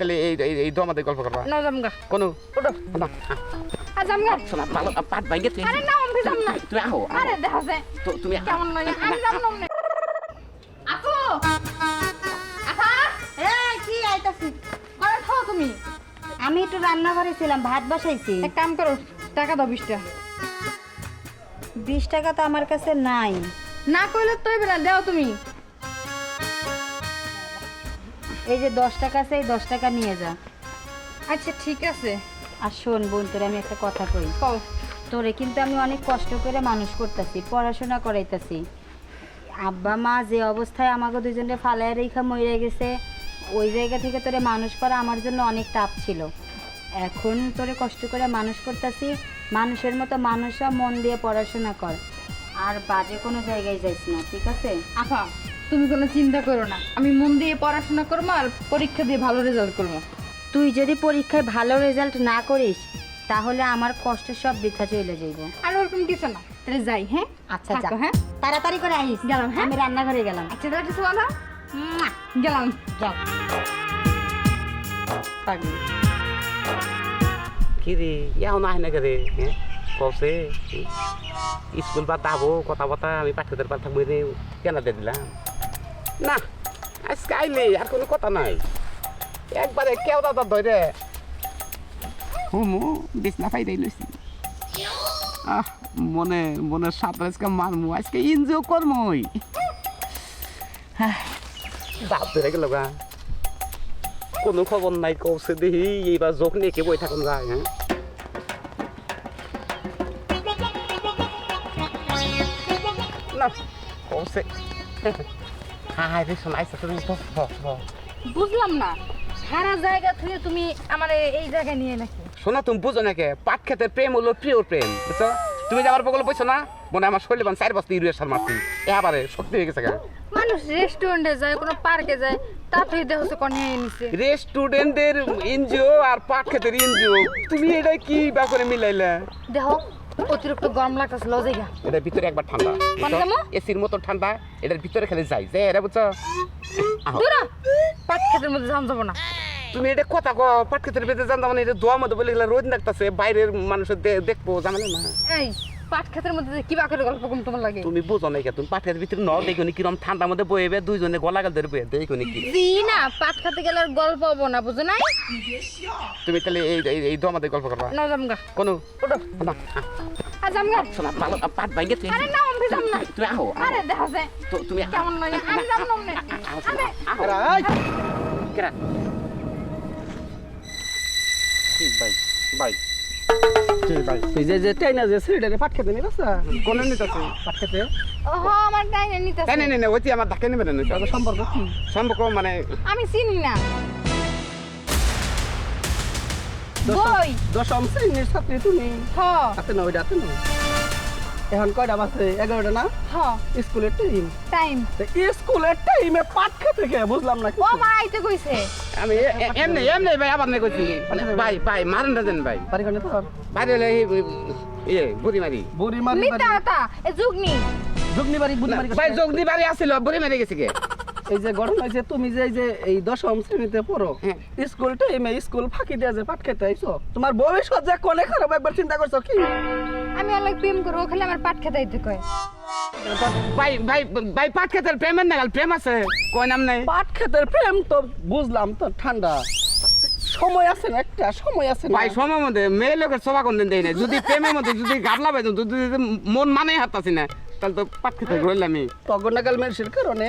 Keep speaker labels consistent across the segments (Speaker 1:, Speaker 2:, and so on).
Speaker 1: তাহলে এই এই তো আমাদের গল্প করবা।
Speaker 2: নাও জামগা।
Speaker 1: কোনো?
Speaker 2: ওঠো
Speaker 1: না।
Speaker 2: জামগা।
Speaker 1: শোনা ভালো পাট ভাঙ্গে তুই
Speaker 2: আরে নাও আমি যাম না
Speaker 1: তুমি আহো।
Speaker 2: আরে দেখা যায়।
Speaker 1: তো তুমি
Speaker 2: কেমন লাগে? আমি যাম না। আপু! আপা!
Speaker 3: এই কি আইতাছি?
Speaker 2: করে খাও তুমি।
Speaker 3: আমি একটু রান্নাঘরে ছিলাম ভাত বসাইছি।
Speaker 2: এক কাম করো টাকা দাও বিশটা।
Speaker 3: বিশ টাকা তো আমার কাছে নাই।
Speaker 2: না কইলে তো এবার দাও তুমি।
Speaker 3: এই যে দশ টাকা আছে এই দশ টাকা নিয়ে যা।
Speaker 2: আচ্ছা ঠিক আছে।
Speaker 3: আর শোন বোন তোরে আমি একটা কথা কই।
Speaker 2: কও।
Speaker 3: তোরে কিন্তু আমি অনেক কষ্ট করে মানুষ করতেছি পড়াশোনা করাইতাছি। আব্বা মা যে অবস্থায় আমাকে দুজনে ফালায় রেখা মরে গেছে ওই জায়গা থেকে তোরে মানুষ করা আমার জন্য অনেক টাপ ছিল। এখন তোরে কষ্ট করে মানুষ করতেছি মানুষের মতো মানুষরা মন দিয়ে পড়াশোনা কর। আর বাজে কোনো জায়গায় যাইস না ঠিক আছে?
Speaker 2: আপা তুমি কোনো চিন্তা করো না। আমি মন দিয়ে পড়াশোনা করব আর পরীক্ষা দিয়ে ভালো রেজাল্ট করব।
Speaker 3: তুই যদি পরীক্ষায় ভালো রেজাল্ট না করিস তাহলে আমার কষ্ট সব বৃথা চলে যাইব।
Speaker 2: আর ওরকম কিছু না। তাহলে যাই হ্যাঁ?
Speaker 3: আচ্ছা যা
Speaker 2: থাকো, হ্যাঁ?
Speaker 3: তাড়াতাড়ি করে আইস।
Speaker 2: গেলাম, হ্যাঁ?
Speaker 3: আমি রান্নাঘরে গেলাম।
Speaker 2: আচ্ছা তাহলে কিছু কথা গেলাম।
Speaker 3: যাও।
Speaker 1: কি রে ইয়াও না না রে হ্যাঁ? কসে স্কুল বাদ দাবো কথা বথা আমি পাঠ্যদের পাঠ থাকব রে কেন দিয়ে দিলাম? না আজকে আইলে আর কোনো কথা নাই। একবারে কেউ দাদা ধরে। হুমু বিছনা পাই দেই লইছি। আহ মনে মনে সাত আজকে মারমু আজকে এনজয় করমই। বাপ ধরে গেল গা। কোনো খবর নাই কৌছে দেখি এইবার যোগ নিয়ে কে বই থাকুন যায় হ্যাঁ? না কৌছে। হাই রে শোনাইছে তুমি তো
Speaker 2: বুঝলাম না। সারা জায়গা থেকে তুমি আমার এই জায়গায় নিয়ে নাকি?
Speaker 1: শোনা তুমি বুঝো নাকি পাট খেতে প্রেম হলো প্রিয় প্রেম বুঝছ? তুমি যে আমার বগলে বইছো না মনে আমার শরীরে বান চার বস্তা ইউরিয়া সার মারছি। এবারে শক্তি হয়ে গেছে গা।
Speaker 2: মানুষ রেস্টুরেন্টে যায় কোনো পার্কে যায় তাতে দেখো কোন নিয়ে নিছে।
Speaker 1: রেস্টুডেন্টদের এনজিও আর পাট খেতের এনজিও তুমি এটা কি ব্যাপারে মিলাইলা?
Speaker 2: দেখো অতিরিক্ত গরম লাগতেছে লজাইগা
Speaker 1: এটার ভিতরে একবার ঠান্ডা
Speaker 2: কোন কেমন?
Speaker 1: এসির মতো ঠান্ডা এটার ভিতরে খালি যাই যে এরা বুঝছ আহো।
Speaker 2: দূরা পাট ক্ষেতের মধ্যে জাম যাব না
Speaker 1: তুমি এটা কথা কো পাট খেতের ভিতরে জানতাম মানে এটা দোয়া মতো বলে গেলে রোদ লাগতেছে বাইরের মানুষের দেখব জানালে না
Speaker 2: এই পাট ক্ষেতের মধ্যে কি বাকের গল্প কম তোমার লাগে?
Speaker 1: তুমি বুঝো না তুমি পাট ভিতরে ন দেখো নি কিরম ঠান্ডার মধ্যে বইবে দুইজনে গলা গাল ধরে বইবে দেখো নি কি।
Speaker 2: জি না পাট খেতে গেলে আর গল্প হব না বুঝো নাই?
Speaker 1: তুমি তাহলে এই এই- দো আমাদের গল্প করবা।
Speaker 2: নাও জামগা।
Speaker 1: কোনো?
Speaker 2: ওঠো।
Speaker 1: না।
Speaker 2: আর জামগা।
Speaker 1: শোনা ভালো পাট ভাঙ্গে তুই
Speaker 2: আরে আমি যাম না।
Speaker 1: তুমি আহো।
Speaker 2: আরে দেখা যায়।
Speaker 1: তো তুমি
Speaker 2: কেমন লাগে? আমি না
Speaker 1: শোনা, কেরা? কি ভাই। ভাই।
Speaker 4: যে যে টাইনা যে সিঁড়িটারে পাট খেতে নিয়ে আসা
Speaker 1: কোন নিতেছে?
Speaker 4: পাট খেতে?
Speaker 2: ওহো আমার ডাইনে নিতেছে।
Speaker 1: ওইটি আমার ধাক্কা নেবে না
Speaker 4: সম্পর্ক কি?
Speaker 1: সম্পর্ক মানে
Speaker 2: আমি চিনি না।
Speaker 4: দশম দশম শ্রেণির ছাত্রী তুমি?
Speaker 2: হ্যাঁ
Speaker 4: হাতে না ওইটা না এখন কয়টা বাজে? এগারোটা না?
Speaker 2: হ
Speaker 4: স্কুলের টাইম
Speaker 2: টাইম
Speaker 4: স্কুলের টাইমে পাট খেতে কে? বুঝলাম না
Speaker 2: ও
Speaker 4: কিছু।
Speaker 2: মা আইতে কইছে।
Speaker 1: আমি এমনি এমনি ভাই আবার নাই কইছি। মানে ভাই ভাই মারেন না দেন ভাই।
Speaker 4: বাড়ি কোনে তোর
Speaker 1: বাইরে হলে এই ইয়ে বুড়ি মারি
Speaker 4: বুড়ি। মারি
Speaker 2: মিথ্যা কথা এ যুগনি।
Speaker 4: জুগনি বাড়ি বুড়ি মারি
Speaker 1: ভাই দি বাড়ি আসছিল বুড়ি মারি গেছে কে
Speaker 4: এই যে গরম হয়েছে তুমি যে এই যে এই দশম শ্রেণীতে পড়ো
Speaker 1: হ্যাঁ।
Speaker 4: স্কুল টাইমে স্কুল ফাঁকি দিয়ে যে পাট খেতে আইছো তোমার ভবিষ্যৎ যে কোনে খারাপ একবার চিন্তা করছ কি?
Speaker 2: আমি অনেক প্রেম করব খালি আমার পাট খেতে কয়।
Speaker 1: ভাই ভাই ভাই পাট খেতের প্রেমের নাগাল প্রেম আছে কই নাম নাই?
Speaker 4: পাট খেতের প্রেম তো বুঝলাম তো ঠান্ডা। সময় আছে না একটা সময় আছে
Speaker 1: ভাই সময় মধ্যে মেয়ে লোকের সভা কোন দিন দেয় না যদি প্রেমের মধ্যে যদি গাবলা পাইতাম যদি যদি মন মানে হাতাছি না তাহলে তো পাট খেতে রইলাম আমি।
Speaker 4: তগনাগাল মানুষের কারণে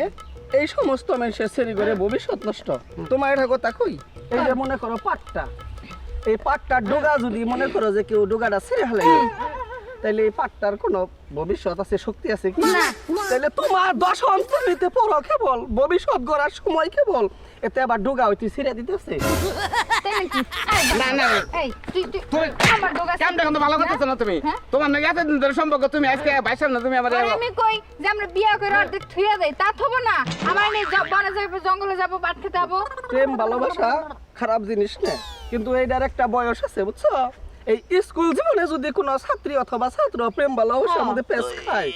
Speaker 4: এই সমস্ত মানুষের শ্রেণি করে ভবিষ্যৎ নষ্ট। তোমার এটা কথা কই? এই যে মনে করো পাটটা এই পাটটা ডোগা যদি মনে করো যে কেউ ডোগাটা ছেড়ে হালাই তাইলে এই পাটটার কোনো ভবিষ্যৎ আছে শক্তি আছে কি? তাইলে তোমার দশম শ্রেণীতে পড়ো কেবল ভবিষ্যৎ গড়ার সময় কেবল। এতে আবার ডোগা হইতে ছিঁড়ে দিতেছে।
Speaker 1: না না।
Speaker 2: এই তুই তুই
Speaker 1: তুমি
Speaker 2: আমার ডোগা
Speaker 1: কেমন এখন তো ভালো করতেছো না তুমি?
Speaker 2: হ্যাঁ?
Speaker 1: তোমার নাকি এত ধরে সম্পর্ক তুমি আজকে বাইসাল না তুমি আমার
Speaker 2: আমি কই যে আমরা বিয়া করে অর্ধেক থুইয়া দেই তা থবো না। আমার নিয়ে যাব বনে যাব জঙ্গলে যাব পাট খেতে যাব।
Speaker 4: প্রেম ভালোবাসা খারাপ জিনিস না। কিন্তু এইটার একটা বয়স আছে বুঝছ? এই স্কুল জীবনে যদি কোনো ছাত্রী অথবা ছাত্র প্রেম ভালোবাসার মধ্যে পেস খায়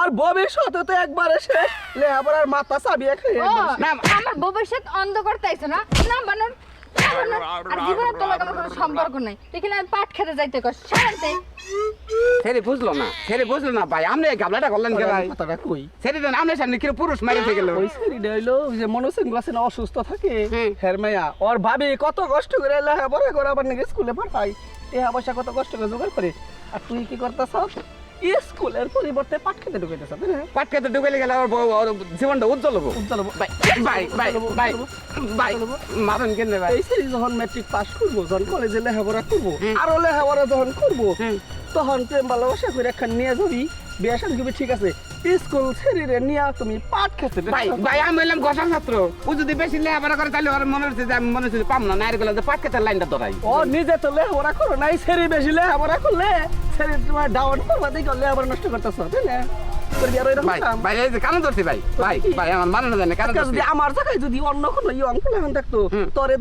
Speaker 4: আর ভবিষ্যতে তো একবারে শেষ লেহাপড়ার মাথা চাবিয়ে খাই
Speaker 1: না।
Speaker 2: আমার ভবিষ্যৎ অন্ধকার তাইছে না? না বানর। আর জীবনে তোর কোনো সম্পর্ক নাই। তুই আমি পাট খেতে যাইতে কস সারাতে
Speaker 1: ছেড়ে বুঝলো না ছেড়ে বুঝলো না ভাই আপনি এই গাবলাটা করলেন কে
Speaker 4: কথাটা কই?
Speaker 1: ছেড়ে দেন আপনার সামনে কিরম পুরুষ মারি থেকে গেল।
Speaker 4: ওই সেরিটা হইল যে মনোসিং আছে না অসুস্থ থাকে। হেরমাইয়া ওর ভাবি কত কষ্ট করে লেখাপড়া করে আবার নাকি স্কুলে পাঠাই টেহা পয়সা কত কষ্ট করে জোগাড় করে। আর তুই কি করতেছ স্কুলের পরিবর্তে পাঠ ঢুকে ঢুকেতেছ তাই না?
Speaker 1: পাট খেতে ঢুকে গেলে ওর বউ- ওর জীবনটা উজ্জ্বল হব।
Speaker 4: উজ্জ্বল হব।
Speaker 1: ভাই ভাই ভাই ভাই ভাই মারেন কেন ভাই?
Speaker 4: এই যখন ম্যাট্রিক পাস করব যখন কলেজে লেখাপড়া করব। আরও লেখাপড়া যখন করব তখন প্রেম ভালোবাসা করে একখান নিয়ে যাবি। বিয়ে শাদী করবি ঠিক আছে। স্কুল ছেড়ে নিয়ে তুমি পাট খেতে।
Speaker 1: ভাই ভাই আমি বললাম ঘষা ছাত্র। ও যদি বেশি লেখাপড়া করে তাহলে ওর মনে হচ্ছে যে আমি মনে হচ্ছে পাম না নাইর গেলে পাট খেতে লাইনটা ধরাই।
Speaker 4: ও নিজে তো লেখাপড়া করো নাই ছেড়ে বেশি লেখাপড়া করলে ছেড়ে তোমার ডাউন করবা দেখো লেখাপড়া নষ্ট করতেছ তাই না
Speaker 1: আমার না
Speaker 4: জায়গায় যদি অন্য কোনো থাকতো তোরে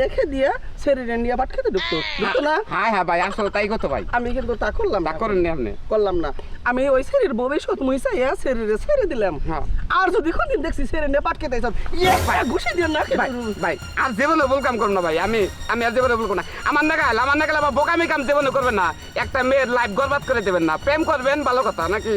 Speaker 4: দেখে দিয়ে শরীরে নিয়ে খেতে ঢুকতো। ঢুকতো না?
Speaker 1: হ্যাঁ হ্যাঁ ভাই আসলে তাই করতো ভাই।
Speaker 4: আমি কিন্তু তা করলাম না।
Speaker 1: করেন আপনি?
Speaker 4: করলাম না। আমি ওই শরীর ভবিষ্যৎ মুই চাইয়া শরীরে ছেড়ে দিলাম।
Speaker 1: হ্যাঁ।
Speaker 4: আর যদি কোনদিন দেখছি ছেড়ে নিয়ে পাট খেতে ইয়ে ঘুষি দিয়ে না
Speaker 1: ভাই ভাই আর জীবনে ভুল কাম করব না ভাই আমি আমি আর জীবনে ভুল করব না। আমার নাগাল আমার নাগাল আবার বোকামি কাম জীবনে করবেন না। একটা মেয়ের লাইফ বরবাদ করে দেবেন না। প্রেম করবেন ভালো কথা নাকি?